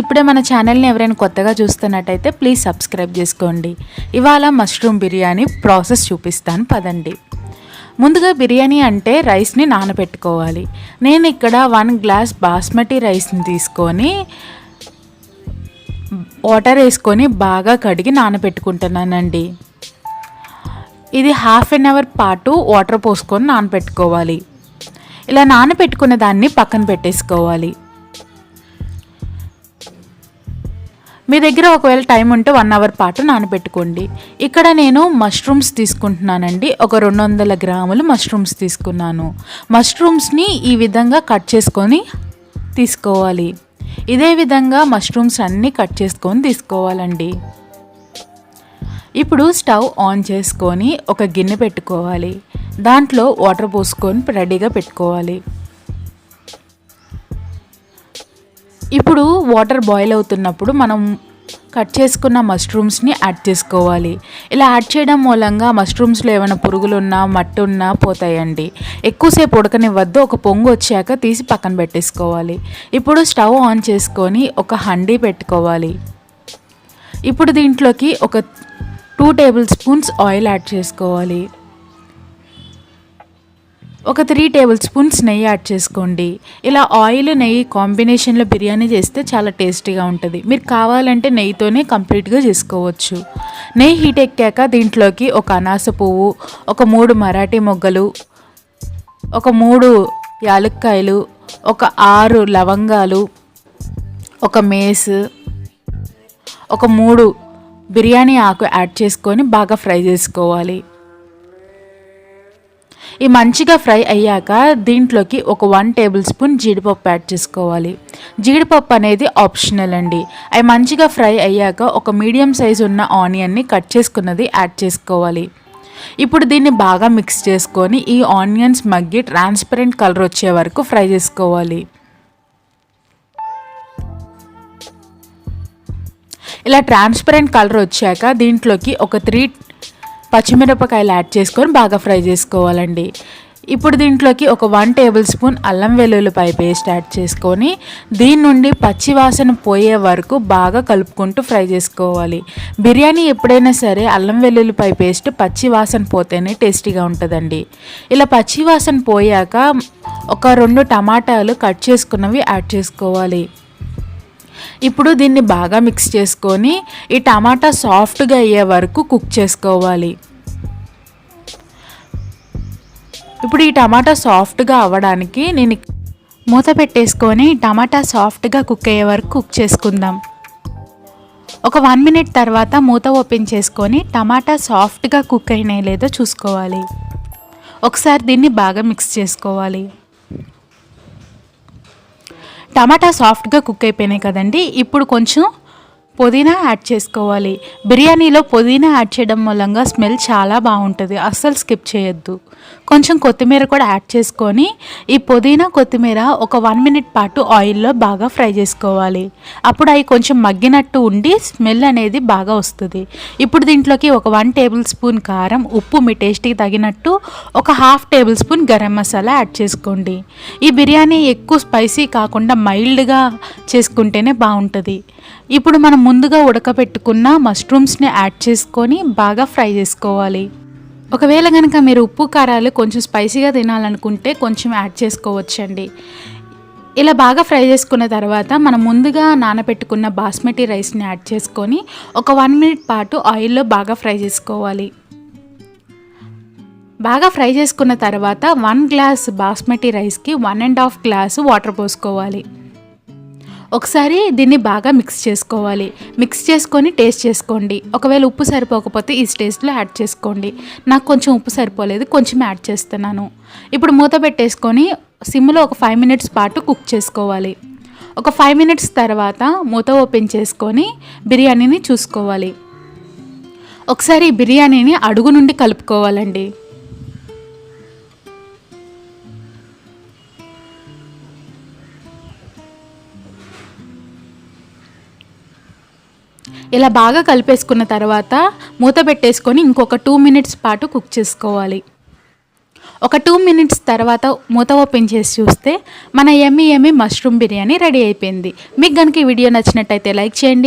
ఇప్పుడే మన ఛానల్ని ఎవరైనా కొత్తగా చూస్తున్నట్టయితే ప్లీజ్ సబ్స్క్రైబ్ చేసుకోండి. ఇవాళ మష్రూమ్ బిర్యానీ ప్రాసెస్ చూపిస్తాను పదండి. ముందుగా బిర్యానీ అంటే రైస్ని నానబెట్టుకోవాలి. నేను ఇక్కడ వన్ గ్లాస్ బాస్మతి రైస్ని తీసుకొని వాటర్ వేసుకొని బాగా కడిగి నానబెట్టుకుంటున్నానండి. ఇది హాఫ్ అన్ అవర్ పాటు వాటర్ పోసుకొని నానబెట్టుకోవాలి. ఇలా నానబెట్టుకున్న దాన్ని పక్కన పెట్టేసుకోవాలి. మీ దగ్గర ఒకవేళ టైం ఉంటే వన్ అవర్ పాటు నానబెట్టుకోండి. ఇక్కడ నేను మష్రూమ్స్ తీసుకుంటున్నానండి. ఒక రెండు వందల గ్రాములు మష్రూమ్స్ తీసుకున్నాను. మష్రూమ్స్ని ఈ విధంగా కట్ చేసుకొని తీసుకోవాలి. ఇదే విధంగా మష్రూమ్స్ అన్నీ కట్ చేసుకొని తీసుకోవాలండి. ఇప్పుడు స్టవ్ ఆన్ చేసుకొని ఒక గిన్నె పెట్టుకోవాలి. దాంట్లో వాటర్ పోసుకొని రెడీగా పెట్టుకోవాలి. ఇప్పుడు వాటర్ బాయిల్ అవుతున్నప్పుడు మనం కట్ చేసుకున్న మష్రూమ్స్ని యాడ్ చేసుకోవాలి. ఇలా యాడ్ చేయడం మూలంగా మష్రూమ్స్లో ఏమైనా పురుగులున్నా మట్టి ఉన్నా పోతాయండి. ఎక్కువసేపు ఉడకనివ్వద్దు ఒక పొంగు వచ్చాక తీసి పక్కన పెట్టేసుకోవాలి. ఇప్పుడు స్టవ్ ఆన్ చేసుకొని ఒక హండీ పెట్టుకోవాలి. ఇప్పుడు దీంట్లోకి ఒక two tablespoons oil add చేసుకోవాలి. ఒక త్రీ టేబుల్ స్పూన్స్ నెయ్యి యాడ్ చేసుకోండి. ఇలా ఆయిల్ నెయ్యి కాంబినేషన్లో బిర్యానీ చేస్తే చాలా టేస్టీగా ఉంటుంది. మీరు కావాలంటే నెయ్యితోనే కంప్లీట్గా చేసుకోవచ్చు. నెయ్యి హీట్ ఎక్కాక దీంట్లోకి ఒక అనాస పువ్వు ఒక మూడు మరాఠీ మొగ్గలు ఒక మూడు యాలక్కాయలు ఒక ఆరు లవంగాలు ఒక మేస్ ఒక మూడు బిర్యానీ ఆకు యాడ్ చేసుకొని బాగా ఫ్రై చేసుకోవాలి. ఈ మంచిగా ఫ్రై అయ్యాక దీంట్లోకి ఒక వన్ టేబుల్ స్పూన్ జీడిపప్పు యాడ్ చేసుకోవాలి. జీడిపప్పు అనేది ఆప్షనల్ అండి. అవి మంచిగా ఫ్రై అయ్యాక ఒక మీడియం సైజు ఉన్న ఆనియన్ని కట్ చేసుకున్నది యాడ్ చేసుకోవాలి. ఇప్పుడు దీన్ని బాగా మిక్స్ చేసుకొని ఈ ఆనియన్స్ మగ్గి ట్రాన్స్పరెంట్ కలర్ వచ్చే వరకు ఫ్రై చేసుకోవాలి. ఇలా ట్రాన్స్పరెంట్ కలర్ వచ్చాక దీంట్లోకి ఒక త్రీ పచ్చిమిరపకాయలు యాడ్ చేసుకొని బాగా ఫ్రై చేసుకోవాలండి. ఇప్పుడు దీంట్లోకి ఒక వన్ టేబుల్ స్పూన్ అల్లం వెల్లుల్లిపాయ పేస్ట్ యాడ్ చేసుకొని దీని నుండి పచ్చి వాసన పోయే వరకు బాగా కలుపుకుంటూ ఫ్రై చేసుకోవాలి. బిర్యానీ ఎప్పుడైనా సరే అల్లం వెల్లుల్లిపాయ పేస్ట్ పచ్చి వాసన పోతేనే టేస్టీగా ఉంటుందండి. ఇలా పచ్చి వాసన పోయాక ఒక రెండు టమాటాలు కట్ చేసుకున్నవి యాడ్ చేసుకోవాలి. ఇప్పుడు దీన్ని బాగా మిక్స్ చేసుకొని ఈ టమాటా సాఫ్ట్గా అయ్యే వరకు కుక్ చేసుకోవాలి. ఇప్పుడు ఈ టమాటా సాఫ్ట్గా అవ్వడానికి నేను మూత పెట్టేసుకొని టమాటా సాఫ్ట్గా కుక్ అయ్యే వరకు కుక్ చేసుకుందాం. ఒక వన్ మినిట్ తర్వాత మూత ఓపెన్ చేసుకొని టమాటా సాఫ్ట్గా కుక్ అయినాయి లేదో చూసుకోవాలి. ఒకసారి దీన్ని బాగా మిక్స్ చేసుకోవాలి. టమాటా సాఫ్ట్గా కుక్ అయిపోయినాయి కదండి. ఇప్పుడు కొంచెం పుదీనా యాడ్ చేసుకోవాలి. బిర్యానీలో పుదీనా యాడ్ చేయడం మూలంగా స్మెల్ చాలా బాగుంటుంది. అస్సలు స్కిప్ చేయొద్దు. కొంచెం కొత్తిమీర కూడా యాడ్ చేసుకొని ఈ పుదీనా కొత్తిమీర ఒక వన్ మినిట్ పాటు ఆయిల్లో బాగా ఫ్రై చేసుకోవాలి. అప్పుడు అవి కొంచెం మగ్గినట్టు ఉండి స్మెల్ అనేది బాగా వస్తుంది. ఇప్పుడు దీంట్లోకి ఒక వన్ టేబుల్ స్పూన్ కారం ఉప్పు మీ టేస్ట్కి తగినట్టు ఒక half tablespoon garam masala add చేసుకోండి. ఈ బిర్యానీ ఎక్కువ స్పైసీ కాకుండా మైల్డ్గా చేసుకుంటేనే బాగుంటుంది. ఇప్పుడు మనం ముందుగా ఉడకబెట్టుకున్న మష్రూమ్స్ని యాడ్ చేసుకొని బాగా ఫ్రై చేసుకోవాలి. ఒకవేళ కనుక మీరు ఉప్పు కారాలు కొంచెం స్పైసీగా తినాలనుకుంటే కొంచెం యాడ్ చేసుకోవచ్చండి. ఇలా బాగా ఫ్రై చేసుకున్న తర్వాత మనం ముందుగా నానబెట్టుకున్న బాస్మతి రైస్ని యాడ్ చేసుకొని ఒక వన్ మినిట్ పాటు ఆయిల్లో బాగా ఫ్రై చేసుకోవాలి. బాగా ఫ్రై చేసుకున్న తర్వాత వన్ గ్లాస్ బాస్మతి రైస్కి one and half glass water పోసుకోవాలి. ఒకసారి దీన్ని బాగా మిక్స్ చేసుకోవాలి. మిక్స్ చేసుకొని టేస్ట్ చేసుకోండి. ఒకవేళ ఉప్పు సరిపోకపోతే ఈ టేస్ట్లో యాడ్ చేసుకోండి. నాకు కొంచెం ఉప్పు సరిపోలేదు కొంచెం యాడ్ చేస్తున్నాను. ఇప్పుడు మూత పెట్టేసుకొని సిమ్లో ఒక ఫైవ్ మినిట్స్ పాటు కుక్ చేసుకోవాలి. ఒక ఫైవ్ మినిట్స్ తర్వాత మూత ఓపెన్ చేసుకొని బిర్యానీని చూసుకోవాలి. ఒకసారి బిర్యానీని అడుగు నుండి కలుపుకోవాలండి. ఇలా బాగా కలిపేసుకున్న తర్వాత మూత పెట్టేసుకొని ఇంకొక టూ మినిట్స్ పాటు కుక్ చేసుకోవాలి. ఒక టూ మినిట్స్ తర్వాత మూత ఓపెన్ చేసి చూస్తే మన yummy yummy mushroom biryani ready అయిపోయింది. మీకు కనుక ఈ వీడియో నచ్చినట్టయితే లైక్ చేయండి.